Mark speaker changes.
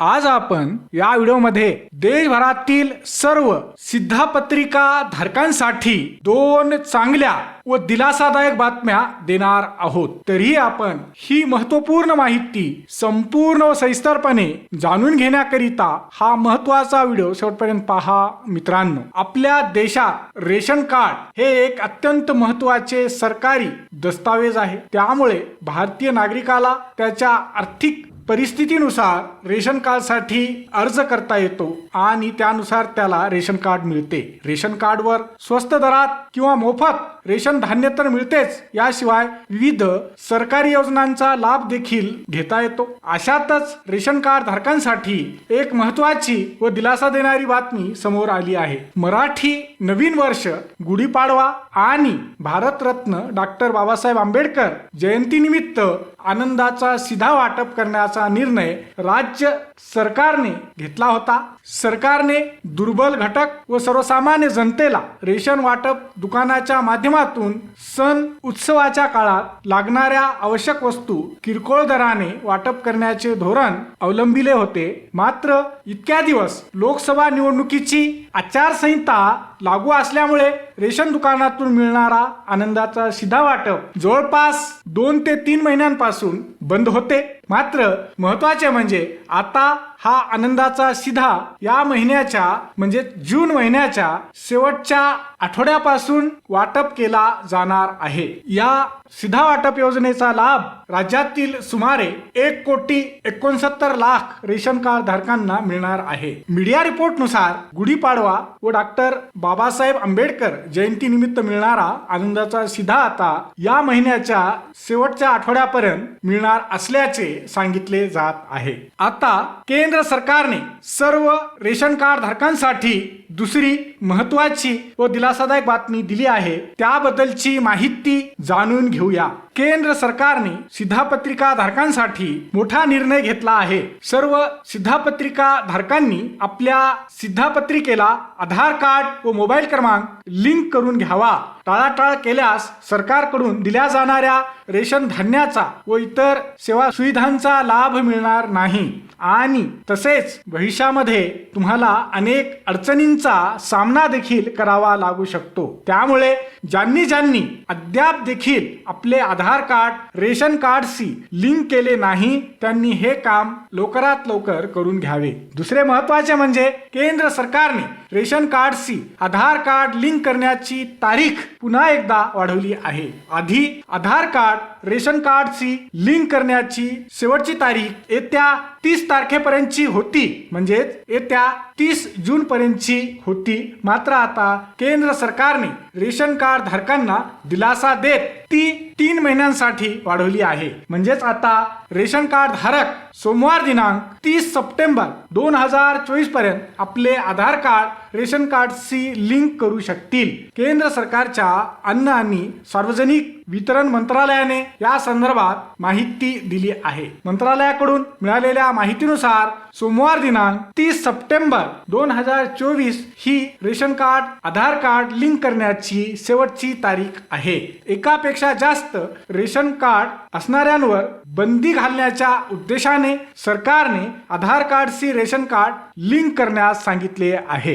Speaker 1: आज आपण या व्हिडिओमध्ये देशभरातील सर्व सिद्धापत्रिका धारकांसाठी दोन चांगल्या व दिलासादायक बातम्या देणार आहोत. तरीही आपण ही महत्त्वपूर्ण माहिती संपूर्ण व सविस्तरपणे जाणून घेण्याकरिता हा महत्त्वाचा व्हिडिओ शेवटपर्यंत पहा. मित्रांनो आपल्या देशात रेशन कार्ड हे एक अत्यंत महत्त्वाचे सरकारी दस्तावेज आहे. त्यामुळे भारतीय नागरिकाला त्याच्या आर्थिक परिस्थितीनुसार रेशन कार्डसाठी अर्ज करता येतो आणि त्यानुसार त्याला रेशन कार्ड मिळते. रेशन कार्डवर स्वस्त दरात किंवा मोफत रेशन धान्य तर मिळतेच याशिवाय विविध सरकारी योजनांचा लाभ देखील घेता येतो. अशातच रेशन कार्ड धारकांसाठी एक महत्वाची व दिलासा देणारी बातमी समोर आली आहे. मराठी नवीन वर्ष गुढीपाडवा आणि भारतरत्न डॉक्टर बाबासाहेब आंबेडकर जयंतीनिमित्त आनंदाचा सिधा वाटप करण्याचा निर्णय राज्य सरकारने घेतला होता. सरकारने दुर्बल घटक व सर्वसामान्य जनतेला रेशन वाटप दुकानाच्या माध्यमातून सण उत्सवाच्या काळात लागणाऱ्या आवश्यक वस्तू किरकोळ दराने वाटप करण्याचे धोरण अवलंबिले होते. मात्र इतक्या दिवस लोकसभा निवडणुकीची आचारसंहिता लागू असल्यामुळे रेशन दुकानातून मिळणारा आनंदाचा सिधा वाटप जवळपास दोन ते तीन महिन्यांपासून बंद होते. मात्र महत्त्वाचे म्हणजे आता हा आनंदाचा सिधा या महिन्याच्या म्हणजे जून महिन्याच्या शेवटच्या आठवड्यापासून वाटप केला जाणार आहे. या सिधा वाटप योजनेचा लाभ राज्यातील सुमारे एक कोटी एकोणसत्तर लाख रेशन कार्ड धारकांना मिळणार आहे. मीडिया रिपोर्टनुसार गुढीपाडवा व डॉक्टर बाबासाहेब आंबेडकर जयंतीनिमित्त मिळणारा आनंदाचा सिधा आता या महिन्याच्या शेवटच्या आठवड्यापर्यंत मिळणार असल्याचे सांगितले जात आहे. आता केंद्र सरकारने सर्व रेशन कार्ड धारकांसाठी दुसरी महत्वाची व दिलासादायक बातमी दिली आहे. त्याबद्दलची माहिती जाणून घेऊया. केंद्र सरकारने सिद्धापत्रिका धारकांसाठी मोठा निर्णय घेतला आहे. सर्व सिद्धापत्रिका धारकांनी आपल्या सिद्धापत्रिकेला आधार कार्ड व मोबाईल क्रमांक लिंक करून घ्यावा. टाळाटाळ केल्यास सरकारकडून दिल्या जाणाऱ्या रेशन धान्याचा व इतर सेवा सुविधांचा लाभ मिळणार नाही. आणि तसेच भविष्यामध्ये तुम्हाला अनेक अडचणींचा सामना देखील करावा लागू शकतो. त्यामुळे ज्यांनी ज्यांनी अद्याप देखील आपले आधार कार्ड रेशन कार्डशी लिंक केले नाही त्यांनी हे काम लवकरात लवकर करून घ्यावे. दुसरे महत्त्वाचे म्हणजे केंद्र सरकारने रेशन कार्डशी आधार कार्ड लिंक करण्याची तारीख पुन्हा एकदा वाढवली आहे. आधी आधार कार्ड रेशन कार्डशी लिंक करण्याची शेवटची तारीख येत्या तीस तारखेपर्यंतची होती. म्हणजेच येत्या तीस जून पर्यंतची होती. मात्र आता केंद्र सरकारने रेशन कार्ड धारकांना दिलासा देत ती तीन महिन्यांसाठी वाढवली आहे. म्हणजेच आता रेशन कार्ड धारक सोमवार दिनांक तीस सप्टेंबर दोन हजार चोवीसपर्यंत आपले आधार कार्ड रेशन कार्डशी लिंक करू शकतील. केंद्र सरकारच्या अन्न आणि सार्वजनिक वितरण मंत्रालयाने या संदर्भात माहिती दिली आहे. मंत्रालयाकडून मिळालेल्या माहितीनुसार सोमवार दिनांक तीस सप्टेंबर दोन हजार चोवीस ही ration card Aadhaar card link करण्याची शेवटची तारीख आहे. एकापेक्षा जास्त रेशन कार्ड असणाऱ्यांवर बंदी घालण्याच्या उद्देशाने सरकारने आधार कार्डशी रेशन कार्ड लिंक करण्यास सांगितले आहे.